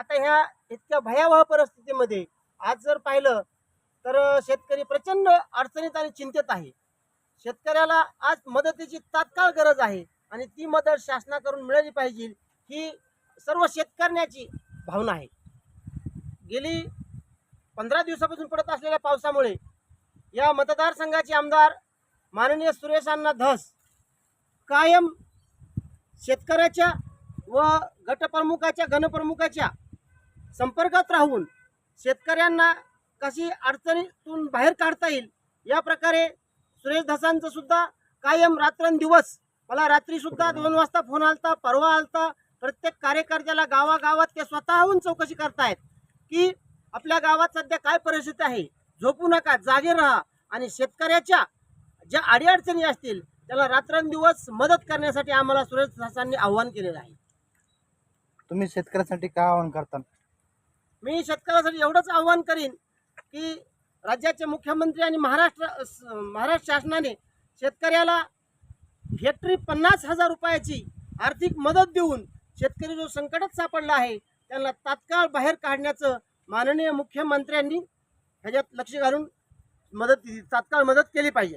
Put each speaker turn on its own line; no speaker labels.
आता ह्या इतक्या भयावह परिस्थितीमध्ये आज जर पाहिलं तर शेतकरी प्रचंड अडचणीत आणि चिंतेत आहे. शेतकऱ्याला आज मदतीची तात्काळ गरज आहे आणि ती मदत शासनाकडून मिळाली पाहिजे ही सर्व शेतकऱ्याची भावना आहे. गेली पंधरा दिवसापासून पडत असलेल्या पावसामुळे या मतदारसंघाचे आमदार माननीय सुरेश अण्णा धस कायम शेतकऱ्याच्या व गटप्रमुखाच्या घनप्रमुखाच्या संपर्कात राहून शेतकऱ्यांना कशी अडचणीतून बाहेर काढता येईल या प्रकारे सुरेश धसांचं सुद्धा कायम रात्रंदिवस मला रात्री सुद्धा दोन वाजता फोन आलता परवा आलता प्रत्येक कार्यकर्त्याला गावागावात ते स्वतःहून चौकशी करतायत की आपल्या गावात सध्या काय परिस्थिती आहे झोपू नका जागे राहा आणि शेतकऱ्याच्या ज्या अडीअडचणी असतील त्याला रात्रंदिवस मदत करण्यासाठी आम्हाला सुरेश धसांनी आव्हान केलेलं आहे.
तुम्ही शेतकऱ्यासाठी काय आवाहन करता?
मी शेतकऱ्यासाठी एवढंच आव्हान करीन की राज्याचे मुख्यमंत्री आणि महाराष्ट्र महाराष्ट्र शासनाने शेतकऱ्याला हेक्टरी पन्नास हजार रुपयाची आर्थिक मदत देऊन शेतकरी जो संकटात सापडला आहे त्यांना तात्काळ बाहेर काढण्याचं माननीय मुख्यमंत्र्यांनी ह्याच्यात लक्ष घालून मदत तात्काळ मदत केली पाहिजे.